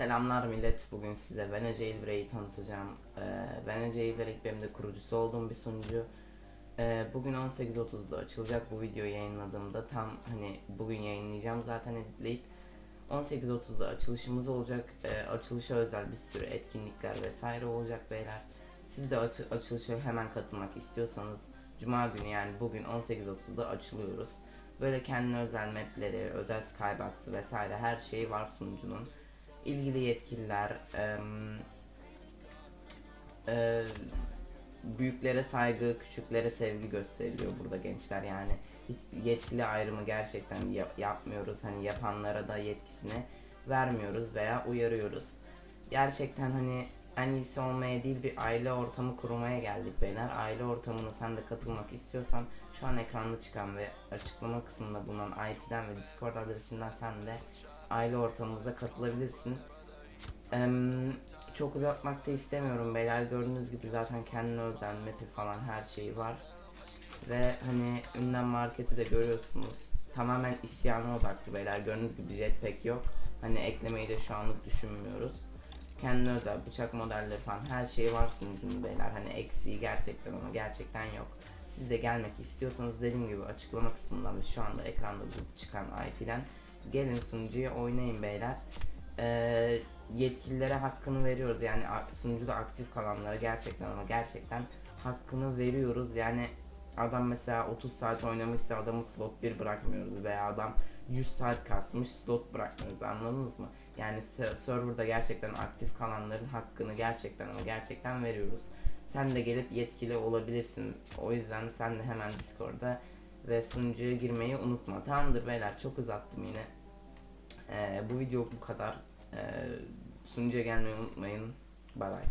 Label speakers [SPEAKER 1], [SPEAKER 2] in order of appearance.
[SPEAKER 1] Selamlar millet. Bugün size Vene Jailbreak'i tanıtacağım. Ee, Vene Jailbreak benim de kurucusu olduğum bir sunucu. Ee, bugün 18.30'da açılacak bu videoyu yayınladığımda tam hani bugün yayınlayacağım zaten editleyip 18.30'da açılışımız olacak. Ee, açılışa özel bir sürü etkinlikler vesaire olacak beyler. Siz de açı- açılışa hemen katılmak istiyorsanız Cuma günü yani bugün 18.30'da açılıyoruz. Böyle kendine özel mapleri, özel skybox'ı vesaire her şeyi var sunucunun ilgili yetkililer, e, büyüklere saygı, küçüklere sevgi gösteriliyor burada gençler yani hiç yetkili ayrımı gerçekten yap- yapmıyoruz hani yapanlara da yetkisini vermiyoruz veya uyarıyoruz. Gerçekten hani en iyisi olmaya değil bir aile ortamı kurmaya geldik beyler. Aile ortamına sen de katılmak istiyorsan şu an ekranda çıkan ve açıklama kısmında bulunan IP'den ve Discord adresinden sen de aile ortamımıza katılabilirsin. Em, çok uzatmak da istemiyorum beyler gördüğünüz gibi zaten kendine özel map'i falan her şeyi var. Ve hani ünlem marketi de görüyorsunuz. Tamamen isyana odaklı beyler gördüğünüz gibi jetpack yok. Hani eklemeyi de şu anlık düşünmüyoruz. Kendine özel bıçak modelleri falan her şeyi var sunucunun beyler. Hani eksiği gerçekten ama gerçekten yok. Siz de gelmek istiyorsanız dediğim gibi açıklama kısmından ve şu anda ekranda çıkan IP'den gelin sunucuya oynayın beyler. Ee, yetkililere hakkını veriyoruz yani sunucuda aktif kalanlara gerçekten ama gerçekten hakkını veriyoruz yani adam mesela 30 saat oynamışsa adamı slot 1 bırakmıyoruz veya adam 100 saat kasmış slot bırakmıyoruz anladınız mı? Yani se- serverda gerçekten aktif kalanların hakkını gerçekten ama gerçekten veriyoruz. Sen de gelip yetkili olabilirsin. O yüzden sen de hemen Discord'da ve sunucuya girmeyi unutma. Tamamdır beyler çok uzattım yine. Ee, bu video bu kadar. Ee, sunucuya gelmeyi unutmayın. Bay bay.